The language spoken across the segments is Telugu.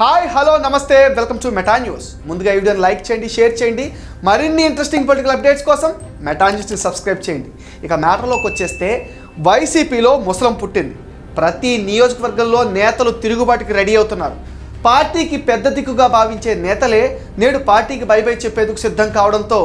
హాయ్ హలో నమస్తే. వెల్కమ్ టు మెటా న్యూస్ ముందుగా ఈ వీడియోని లైక్ చేయండి షేర్ చేయండి. మరిన్ని ఇంట్రెస్టింగ్ పొలిటికల్ అప్డేట్స్ కోసం మెటా న్యూస్ని సబ్స్క్రైబ్ చేయండి. ఇక మ్యాటర్లోకి వచ్చేస్తే వైసీపీలో ముసలం పుట్టింది. ప్రతి నియోజకవర్గంలో నేతలు తిరుగుబాటుకి రెడీ అవుతున్నారు. పార్టీకి పెద్ద దిక్కుగా భావించే నేతలే నేడు పార్టీకి బై బై చెప్పేందుకు సిద్ధం కావడంతో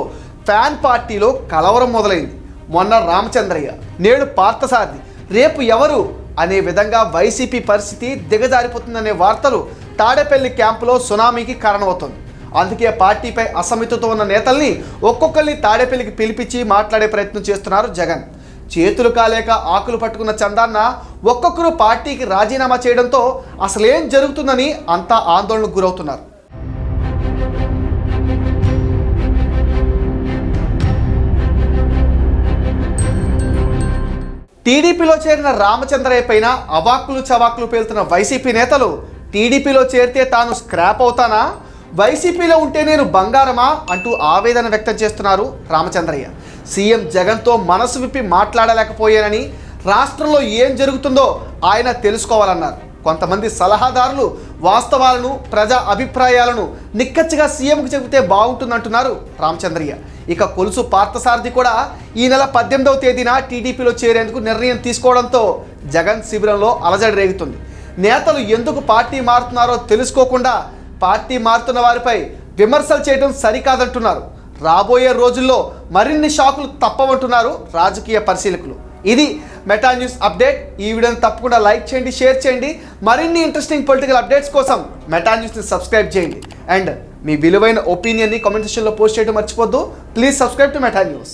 ఫ్యాన్ పార్టీలో కలవరం మొదలైంది. మొన్న రామచంద్రయ్య నేడు పార్థసారథి రేపు ఎవరు అనే విధంగా వైసీపీ పరిస్థితి దిగజారిపోతుందనే వార్తలు తాడేపల్లి క్యాంపులో సునామీకి కారణమవుతుంది. అందుకే పార్టీపై అసమితతో ఉన్న నేతల్ని ఒక్కొక్కరిని తాడేపల్లికి పిలిపించి మాట్లాడే ప్రయత్నం చేస్తున్నారు జగన్. చేతులు కాలేక ఆకులు పట్టుకున్న చందాన్న ఒక్కొక్కరు పార్టీకి రాజీనామా చేయడంతో అసలేం జరుగుతుందని అంతా ఆందోళనకు గురవుతున్నారు. టీడీపీలో చేరిన రామచంద్రయ్య పైన అవాక్కులు చవాకులు పేలుతున్న వైసీపీ నేతలు టీడీపీలో చేరితే తాను స్క్రాప్ అవుతానా? వైసీపీలో ఉంటే నేను బంగారమా? అంటూ ఆవేదన వ్యక్తం చేస్తున్నారు రామచంద్రయ్య. సీఎం జగన్తో మనసు విప్పి మాట్లాడలేకపోయానని రాష్ట్రంలో ఏం జరుగుతుందో ఆయన తెలుసుకోవాలన్నారు. కొంతమంది సలహాదారులు వాస్తవాలను ప్రజా అభిప్రాయాలను నిక్కచ్చిగా సీఎంకు చెబితే బాగుంటుందంటున్నారు రామచంద్రయ్య. ఇక కొలుసు పార్థసారథి కూడా ఈ నెల పద్దెనిమిదవ తేదీన టీడీపీలో చేరేందుకు నిర్ణయం తీసుకోవడంతో జగన్ శిబిరంలో అలజడి రేగుతుంది. నేతలు ఎందుకు పార్టీ మారుతున్నారో తెలుసుకోకుండా పార్టీ మారుతున్న వారిపై విమర్శలు చేయడం సరికాదంటున్నారు. రాబోయే రోజుల్లో మరిన్ని షాకులు తప్పవంటున్నారు రాజకీయ పరిశీలకులు. ఇది మెటా న్యూస్ అప్డేట్. ఈ వీడియోని తప్పకుండా లైక్ చేయండి షేర్ చేయండి. మరిన్ని ఇంట్రెస్టింగ్ పొలిటికల్ అప్డేట్స్ కోసం మెటా న్యూస్ని సబ్స్క్రైబ్ చేయండి. అండ్ మీ విలువైన ఒపీనియన్ని కామెంట్ సెక్షన్లో పోస్ట్ చేయడం మర్చిపోద్దు. Please subscribe to Meta news.